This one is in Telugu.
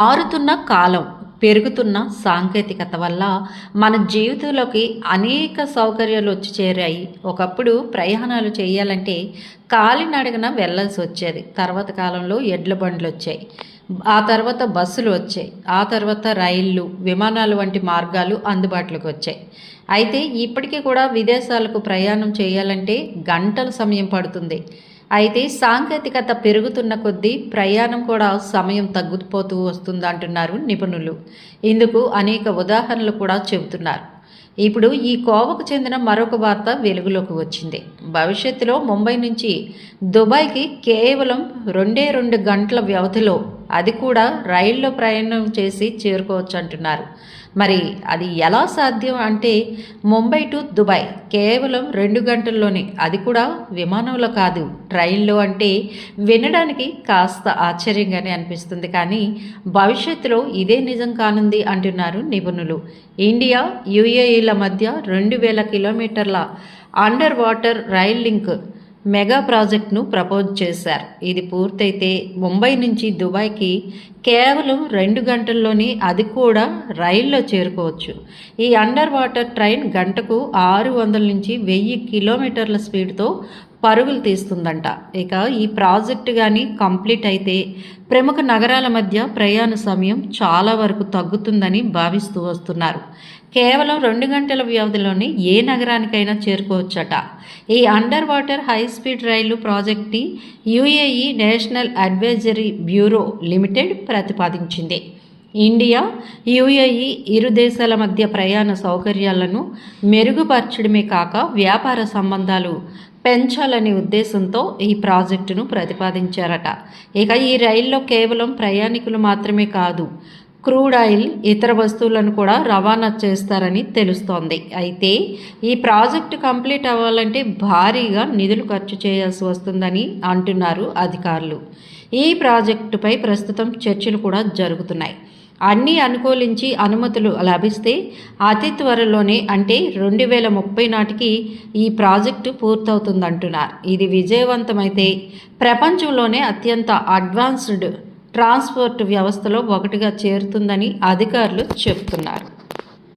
మారుతున్న కాలం పెరుగుతున్న సాంకేతికత వల్ల మన జీవితంలోకి అనేక సౌకర్యాలు వచ్చి చేరాయి. ఒకప్పుడు ప్రయాణాలు చేయాలంటే కాలినడగన వెళ్ళాల్సి వచ్చేది. తర్వాత కాలంలో ఎడ్ల బండ్లు వచ్చాయి. ఆ తర్వాత బస్సులు వచ్చాయి. ఆ తర్వాత రైళ్ళు విమానాలు వంటి మార్గాలు అందుబాటులోకి వచ్చాయి. అయితే ఇప్పటికీ కూడా విదేశాలకు ప్రయాణం చేయాలంటే గంటల సమయం పడుతుంది. అయితే సాంకేతికత పెరుగుతున్న కొద్దీ ప్రయాణం కూడా సమయం తగ్గిపోతూ వస్తుంది అంటున్నారు నిపుణులు. ఇందుకు అనేక ఉదాహరణలు కూడా చెబుతున్నారు. ఇప్పుడు ఈ కోవకు చెందిన మరొక వార్త వెలుగులోకి వచ్చింది. భవిష్యత్తులో ముంబై నుంచి దుబాయ్కి కేవలం రెండే రెండు గంటల వ్యవధిలో అది కూడా రైల్లో ప్రయాణం చేసి చేరుకోవచ్చు అంటున్నారు మరి అది ఎలా సాధ్యం అంటే ముంబై టు దుబాయ్ కేవలం రెండు గంటల్లోనే. అది కూడా విమానంలో కాదు. ట్రైన్లో అంటే వినడానికి కాస్త ఆశ్చర్యంగానే అనిపిస్తుంది. కానీ భవిష్యత్తులో ఇదే నిజం కానుంది అంటున్నారు నిపుణులు. ఇండియా యుఏఈల మధ్య రెండు వేల కిలోమీటర్ల under water rail link mega ప్రాజెక్ట్ను ప్రపోజ్ చేశారు. ఇది పూర్తయితే ముంబై నుంచి దుబాయ్కి కేవలం రెండు గంటల్లోనే అది కూడా రైల్లో చేరుకోవచ్చు. ఈ అండర్ వాటర్ ట్రైన్ గంటకు ఆరు వందల నుంచి వెయ్యి కిలోమీటర్ల స్పీడ్తో పరుగులు తీస్తుందంట. ఇక ఈ ప్రాజెక్టు కానీ కంప్లీట్ అయితే ప్రముఖ నగరాల మధ్య ప్రయాణ సమయం చాలా వరకు తగ్గుతుందని భావిస్తూ వస్తున్నారు. కేవలం రెండు గంటల వ్యవధిలోనే ఏ నగరానికైనా చేరుకోవచ్చట. ఈ under water high speed rail ప్రాజెక్ట్ని UAE national advisory bureau limited ప్రతిపాదించింది. ఇండియా యుఏఈ ఇరు దేశాల మధ్య ప్రయాణ సౌకర్యాలను మెరుగుపరచడమే కాక వ్యాపార సంబంధాలు పెంచాలనే ఉద్దేశంతో ఈ ప్రాజెక్టును ప్రతిపాదించారట. ఇక ఈ రైల్లో కేవలం ప్రయాణికులు మాత్రమే కాదు క్రూడ్ ఆయిల్ ఇతర వస్తువులను కూడా రవాణా చేస్తారని తెలుస్తోంది. అయితే ఈ ప్రాజెక్టు కంప్లీట్ అవ్వాలంటే భారీగా నిధులు ఖర్చు చేయాల్సి వస్తుందని అంటున్నారు అధికారులు. ఈ ప్రాజెక్టుపై ప్రస్తుతం చర్చలు కూడా జరుగుతున్నాయి. అన్నీ అనుకూలించి అనుమతులు లభిస్తే అతి త్వరలోనే అంటే రెండు వేల ముప్పై నాటికి ఈ ప్రాజెక్టు పూర్తవుతుందంటున్నారు. ఇది విజయవంతమైతే ప్రపంచంలోనే అత్యంత అడ్వాన్స్డ్ ట్రాన్స్పోర్ట్ వ్యవస్థలో ఒకటిగా చేరుతుందని అధికారులు చెబుతున్నారు